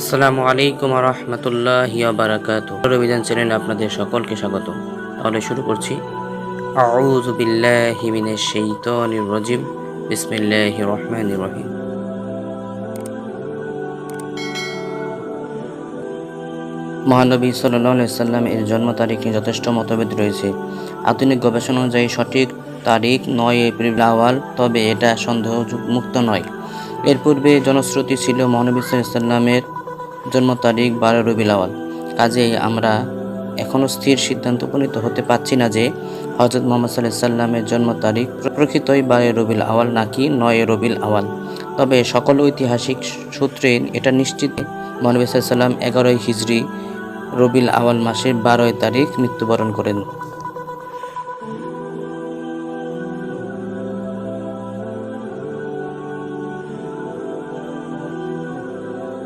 আসসালামু আলাইকুম রহমতুল্লাহ বারাকাত রবিদান চ্যানেলে আপনাদের সকলকে স্বাগত। তাহলে শুরু করছি। মহানবী সাল্লাম এর জন্ম তারিখ যথেষ্ট মতভেদ রয়েছে। আধুনিক গবেষণা অনুযায়ী সঠিক তারিখ নয় এপ্রিল আওয়াল তবে এটা সন্দেহ মুক্ত নয়। এর পূর্বে জনশ্রুতি ছিল মহানবী সাল্লামের জন্ম তারিখ বারো রবিল আওয়াল কাজেই আমরা এখনও স্থির সিদ্ধান্ত উপনীত হতে পারছি না যে হজরত মোহাম্মদ সাল্লাহ সাল্লামের জন্ম তারিখ প্রকৃতই বারো রবিল আওয়াল নাকি নয় রবিল আওয়াল তবে সকল ঐতিহাসিক সূত্রে এটা নিশ্চিত মহানবী সাল্লাম এগারোই হিজড়ি রবিল আওয়াল মাসের বারোই তারিখ মৃত্যুবরণ করেন।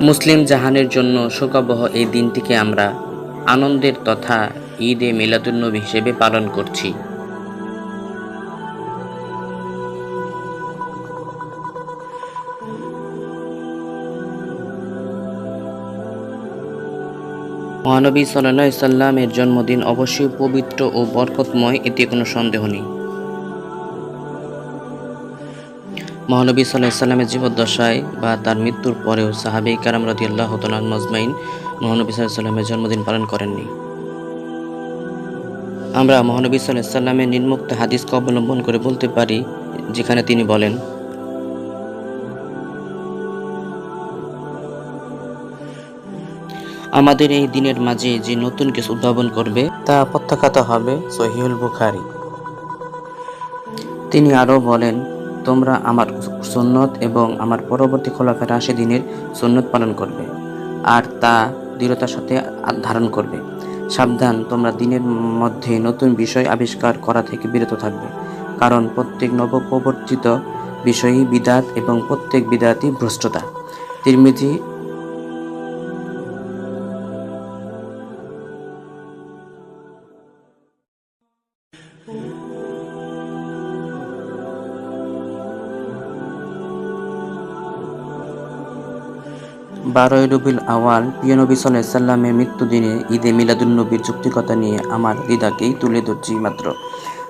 মুসলিম জাহানের জন্য শোকাবহ এই দিনটিকে আমরা আনন্দের তথা ঈদে মিলাদুন্নবী হিসেবে পালন করছি। মহানবী সাল্লাহ সাল্লামের জন্মদিন অবশ্যই পবিত্র ও বরকতময়, এতে কোনো সন্দেহ নেই। মহানবী সাল্লাহ সাল্লামের জীবদ্দশায় বা তার মৃত্যুর পরেও সাহাবি কারাম রদি আল্লাহ মজমাইন মহানবী সাল্লাহ সাল্লামের জন্মদিন পালন করেননি। আমরা মহানবী সাল্লাহ সাল্লামের নির্মুক্ত হাদিসকে অবলম্বন করে বলতে পারি, যেখানে তিনি বলেন, আমাদের এই দিনের মাঝে যে নতুন কিছু উদ্ভাবন করবে, তা প্রত্যাখ্যাত হবে সহিউল বুখারি। তিনি আরও বলেন তোমরা আমার সুন্নত এবং আমার পরবর্তী খোলাফের আশি দিনের সুন্নত পালন করবে আর তা দৃঢ়তার সাথে ধারণ করবে। সাবধান, তোমরা দিনের মধ্যে নতুন বিষয় আবিষ্কার করা থেকে বিরত থাকবে। কারণ প্রত্যেক নবপ্রবর্তিত বিষয়ই বিদাত এবং প্রত্যেক বিদাতই ভ্রষ্টতা। তিরমিজি বারোই রবিল আওয়াল প্রিয় নবী সাল্লামের মৃত্যুদিনে ঈদে মিলাদুন্নবীর যুক্তিকতা নিয়ে আমার দিদাকেই তুলে ধরছি মাত্র।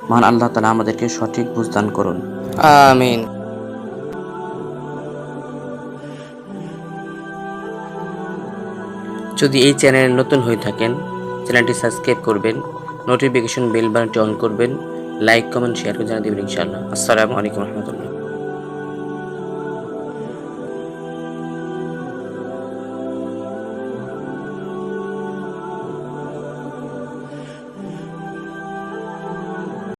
মহান আল্লাহ তালা আমাদেরকে সঠিক বুঝদান করুন। আমিন। যদি এই চ্যানেলে নতুন হয়ে থাকেন চ্যানেলটি সাবস্ক্রাইব করবেন নোটিফিকেশন বেল বাটনটি অন করবেন লাইক কমেন্ট শেয়ার করে জানিয়ে দেবেন ইনশাআল্লাহ। আসসালামু আলাইকুম রহমতুল্লাহ।